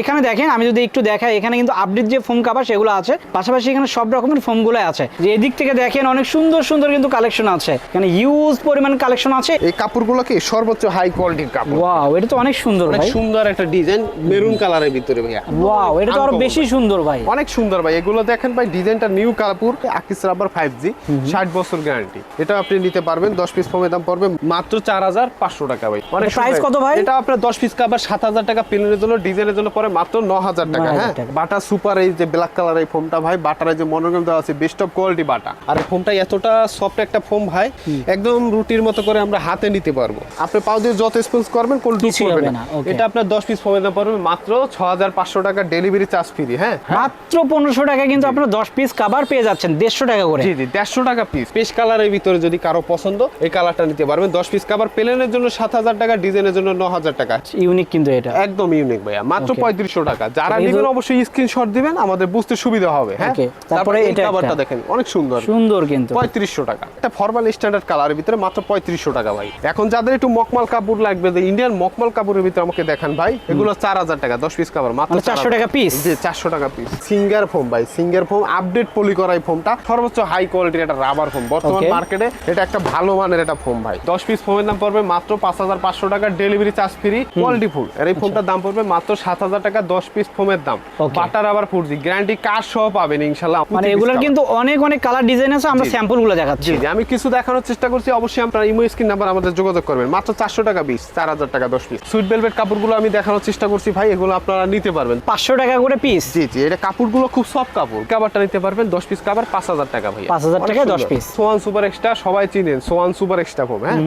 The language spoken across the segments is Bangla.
এখানে দেখেন আমি যদি একটু দেখাই এখানে কিন্তু আপডেট যে ফোম কাভার সেগুলো আছে পাশাপাশি এখানে সব রকমের ফোমগুলো আছে। যে এদিক থেকে দেখেন অনেক সুন্দর সুন্দর কিন্তু কালেকশন আছে। এখানে হিউজ পরিমাণ কালেকশন আছে। এই কাপড়গুলো কি সর্বোচ্চ হাই কোয়ালিটির কাপড়? ওয়াও এটা তো অনেক সুন্দর ভাই। সুন্দর একটা ডিজাইন মেরুন কালারের ভিতরে ভাইয়া। ওয়াও এটা তো আরও বেশি সুন্দর ভাই। অনেক সুন্দর ভাই। এগুলো দেখেন ভাই ডিজাইনটা নিউ কাপুর আকিস রাবার ফাইভ জি ষাট বছর গ্যারান্টি এটা আপনি নিতে পারবেন দশ পিস ফোমের দাম পড়বে মাত্র চার হাজার পাঁচশো টাকা ভাই। অনেক সুন্দর। কত ভাই? এটা আপনার দশ পিস কাবার সাত হাজার টাকা প্লেনের জন্য ডিজাইনের জন্য পরে মাত্র ন হাজার টাকা হ্যাঁ? বাটা সুপার এই যে ব্ল্যাক কালার এই ফোমটা ভাই বাটার যে মনোগ্রাম দেওয়া আছে বেস্ট অফ কোয়ালিটি বাটা। আর ফোমটা এতটা সফট একটা ফোম ভাই একদম রুটির মতো করে আমরা হাতে নিতে পারব। আপনি পাও দিয়ে যত স্পেস করবেন কোন টুক কিছুই করবে হবে না। এটা আপনার দশ পিস ফোমের দাম পড়বে মাত্র ছ হাজার পাঁচশো টাকা ডেলিভারি চার্জ ফ্রি হ্যাঁ? মাত্র পনেরোশো টাকা কিন্তু আপনার দশ পিস কাবার পেয়ে যাচ্ছেন দেড়শো টাকা করে। জি জি দেড়শো টাকা পিস পেশ কালারের ভিতরে যদি কারও পছন্দ এই কালারটা নিতে পারবেন। দশ পিস কাবার প্লেনের জন্য সাত হাজার টাকা ডিজাইনের জন্য ন হাজার টাকা। ইউনিক কিন্তু এটা। একদম ইউনিক ভাইয়া। মাত্র. পঁয়ত্রিশশো টাকা। যারা নেবেন অবশ্যই স্ক্রিনশট দিবেন আমাদের বুঝতে সুবিধা হবে হ্যাঁ? তারপরে এটা কাভারটা দেখেন অনেক সুন্দর। সুন্দর কিন্তু। পঁয়ত্রিশশো টাকা। একটা ফর্মাল স্ট্যান্ডার্ড কালারের ভিতরে মাত্র পঁয়ত্রিশশো টাকা ভাই। এখন যাদের একটু মকমাল কাপড় লাগবে যে ইন্ডিয়ান মকমাল কাপড়ের ভিতরে আমাকে দেখান ভাই এগুলো চার হাজার টাকা দশ পিস কাপড় মাত্র মানে 400 টাকা? জি চারশো টাকা পিস সিঙ্গার ফোম ভাই সিঙ্গার ফোম আপডেট পলি করা এই ফোমটা সর্বোচ্চ হাই কোয়ালিটির একটা রাবার ফোম বর্তমান মার্কেটে এটা একটা ভালো মানের একটা ফোম ভাই। দশ পিস ফোমের দাম পড়বে মাত্র পাঁচ হাজার পাঁচশো টাকা delivery charge free quality full আর এই ফোনটার দাম পড়বে মাত্র সাত হাজার টাকা দশ পিস ফোমের দাম। বাটার আবার ফুটজি গ্যারান্টি কার সহ পাবেন ইনশাল্লাহ। মানে এগুলোর কিন্তু অনেক অনেক কালার ডিজাইন আছে আমরা স্যাম্পলগুলো দেখাচ্ছি। জি আমি কিছু দেখানোর চেষ্টা করছি। অবশ্যই আপনার ইমো স্ক্রিন নাম্বার আমাদের যোগাযোগ করবেন। মাত্র চারশো টাকা পিস চার হাজার টাকা দশ পিস সুইট ভেলভেট কাপড়গুলো আমি দেখানোর চেষ্টা করছি। ভাই এগুলো আপনারা নিতে পারবেন। পাঁচশো টাকা করে পিস জি জি এটা কাপড়গুলো খুব সফট কাপড়। কাবারটা নিতে পারবেন দশ পিস কাবার পাঁচ হাজার টাকা ভাই 5,000 টাকায় 10 piece। সোয়ান সুপার এক্সট্রা সবাই চিনেন সোয়ান সুপার এক্সট্রা ফোম হ্যাঁ?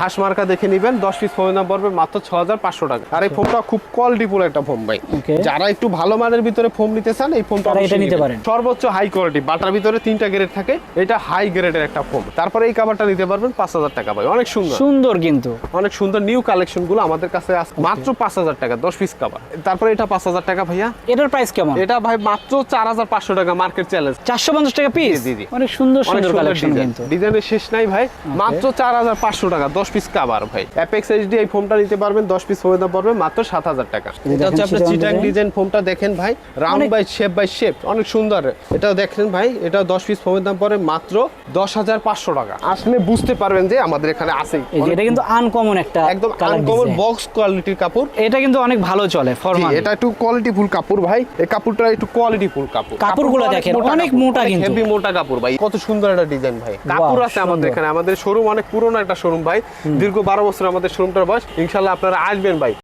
হাঁস মার্কা দেখে নিবেন দশ পিস ফোমের দাম পড়বে মাত্র ছ হাজার পাঁচশো টাকা। আর এই ফোমটা খুব কোয়ালিটিফুল একটা ফোম ভাই. যারা একটু ভালো মানের ভিতরে ফোম নিতে চান এই ফোমটা এটা নিতে পারেন। সর্বোচ্চ হাই কোয়ালিটি বাটার ভিতরে তিনটা গ্রেড থাকে এটা হাই গ্রেডের একটা ফোম তারপরে এই কাভারটা নিতে পারবেন পাঁচ হাজার টাকা ভাই অনেক সুন্দর। সুন্দর কিন্তু। অনেক সুন্দর নিউ কালেকশনগুলো আমাদের কাছে মাত্র পাঁচ হাজার টাকা দশ পিস কাভার তারপরে এটা পাঁচ হাজার টাকা ভাইয়া। এটার প্রাইস কেমন? এটা ভাই মাত্র চার হাজার পাঁচশো টাকা মার্কেট চ্যালেঞ্জ চারশো পঞ্চাশ টাকা পিস জি। অনেক সুন্দর সুন্দর সুন্দর কালেকশন কিন্তু। ডিজাইনের শেষ নাই ভাই। মাত্র চার হাজার পাঁচশো টাকা দশ পিস কাভার ভাই। অ্যাপেক্স এইচডি এই ফোমটা নিতে পারবেন দশ পিস ফোমের দাম পড়বে মাত্র সাত হাজার টাকা। এটা হচ্ছে আপনার চিটাং ডিজাইন ফোমটা দেখেন ভাই। Round by shape by shape অনেক সুন্দর। এটা দেখেন ভাই এটা দশ পিস ফোমের দাম পড়ে মাত্র দশ হাজার পাঁচশো টাকা। আসলে বুঝতে পারবেন যে আমাদের এখানে আছে। এটা কিন্তু আনকমন একটা একদম আনকমন বক্স কোয়ালিটির কাপড়। এটা কিন্তু অনেক ভালো চলে ফরমাল এটা একটু কোয়ালিটি ফুল কাপড় ভাই। এই কাপড়টা একটু কোয়ালিটি ফুল কাপড়। কাপড়গুলো দেখেন, অনেক মোটা কিন্তু। হেভি মোটা কাপড় ভাই। কত সুন্দর একটা ডিজাইন ভাই। কাপড় আছে আমাদের এখানে। আমাদের শোরুম অনেক পুরনো একটা শোরুম ভাই। দীর্ঘ বারো বছর আমাদের শোরুমটার বয়স। ইনশাল্লাহ আপনারা আসবেন ভাই।